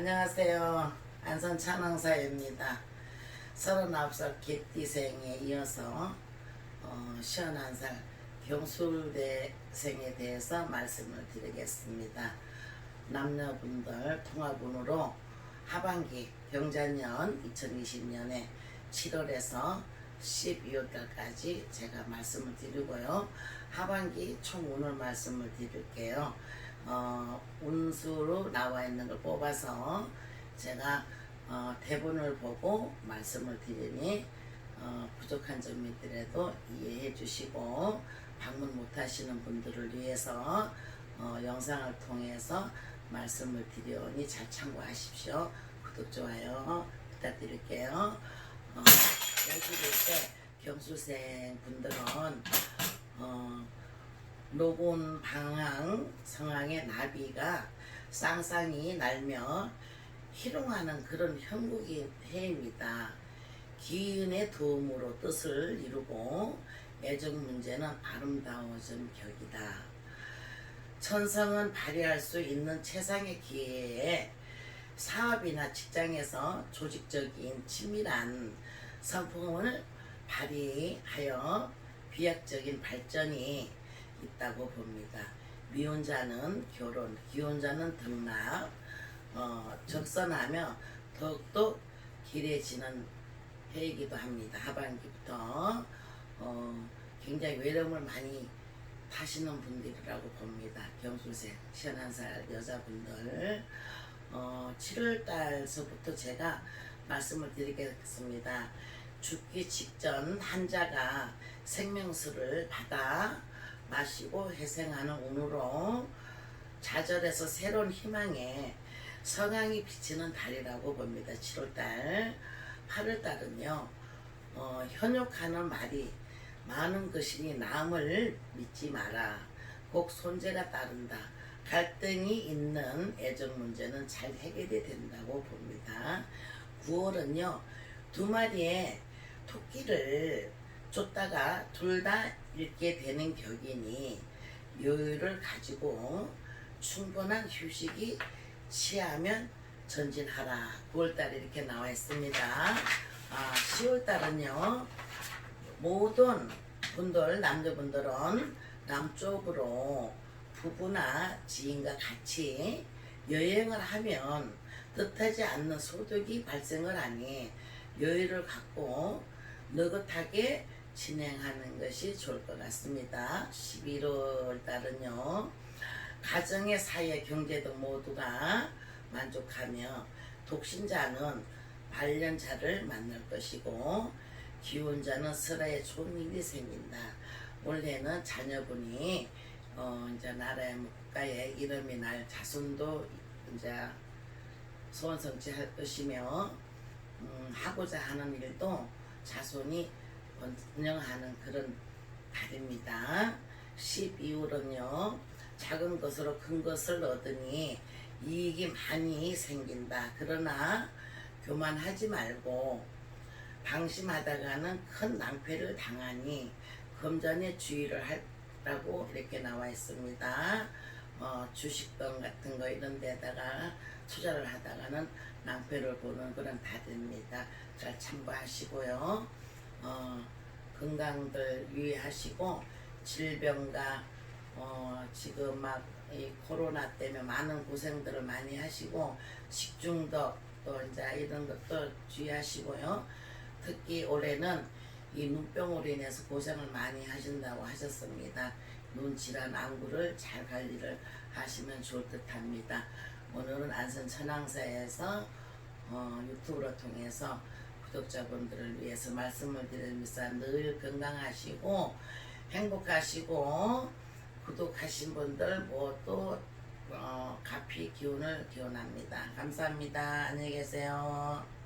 안녕하세요. 안산 찬왕사입니다. 39살 개띠생에 이어서 어, 51살 경술대생에 대해서 말씀을 드리겠습니다. 남녀분들 통합운으로 하반기 경자년 2020년에 7월에서 12월달까지 제가 말씀을 드리고요. 하반기 총 운을 말씀을 드릴게요. 어, 운수로 나와 있는 걸 뽑아서 제가 어, 대본을 보고 말씀을 드리니 어, 부족한 점이 있더라도 이해해 주시고 방문 못 하시는 분들을 위해서 어, 영상을 통해서 말씀을 드리오니 잘 참고하십시오. 구독, 좋아요 부탁드릴게요. 어, 연수될 때 경수생 분들은 어, 노곤 방황 상황의 나비가 쌍쌍이 날며 희롱하는 그런 형국인 해입니다. 기운의 도움으로 뜻을 이루고 애정 문제는 아름다워진 격이다. 천성은 발휘할 수 있는 최상의 기회에 사업이나 직장에서 조직적인 친밀한 성품을 발휘하여 비약적인 발전이 있다고 봅니다. 미혼자는 결혼, 기혼자는 등락, 어, 적선하며 더욱더 길해지는 해이기도 합니다. 하반기부터 어, 굉장히 외로움을 많이 타시는 분들이라고 봅니다. 경수생, 51살 여자분들 어, 7월달서부터 제가 말씀을 드리겠습니다. 죽기 직전 환자가 생명수를 받아 마시고 회생하는 운으로 좌절해서 새로운 희망에 성향이 비치는 달이라고 봅니다. 7월달, 8월달은요. 어, 현욕하는 말이 많은 것이니 남을 믿지 마라. 꼭 손재가 따른다. 갈등이 있는 애정 문제는 잘 해결이 된다고 봅니다. 9월은요. 두 마리의 토끼를 쫓다가 둘 다 잃게 되는 격이니 여유를 가지고 충분한 휴식이 취하면 전진하라. 9월달에 이렇게 나와 있습니다. 아, 10월달은요. 모든 분들, 남자분들은 남쪽으로 부부나 지인과 같이 여행을 하면 뜻하지 않는 소득이 발생을 하니 여유를 갖고 느긋하게 진행하는 것이 좋을 것 같습니다. 11월 달은요. 가정의 사회 경제 등 모두가 만족하며 독신자는 발련자를 만날 것이고 기혼자는 설아에 좋은 일이 생긴다. 올해는 자녀분이 어 이제 나라의 뭐 국가의 이름이 날 자손도 이제 소원 성취할 것이며 음, 하고자 하는 일도 자손이 번영하는 그런 달입니다. 12월은요 작은 것으로 큰 것을 얻으니 이익이 많이 생긴다. 그러나 교만하지 말고 방심하다가는 큰 낭패를 당하니 금전에 주의를 하라고 이렇게 나와 있습니다. 어, 주식권 같은 거 이런 데다가 투자를 하다가는 낭패를 보는 그런 달입니다. 잘 참고하시고요. 어, 건강들 유의하시고 질병과 어, 지금 막 이 코로나 때문에 많은 고생들을 많이 하시고 식중독 또 이제 이런 것도 주의하시고요. 특히 올해는 이 눈병으로 인해서 고생을 많이 하신다고 하셨습니다. 눈 질환 안구를 잘 관리를 하시면 좋을 듯합니다. 오늘은 안산 천왕사에서 어, 유튜브를 통해서 구독자분들을 위해서 말씀을 드립니다. 늘 건강하시고 행복하시고 구독하신 분들 모두 어, 가피 기운을 기원합니다. 감사합니다. 안녕히 계세요.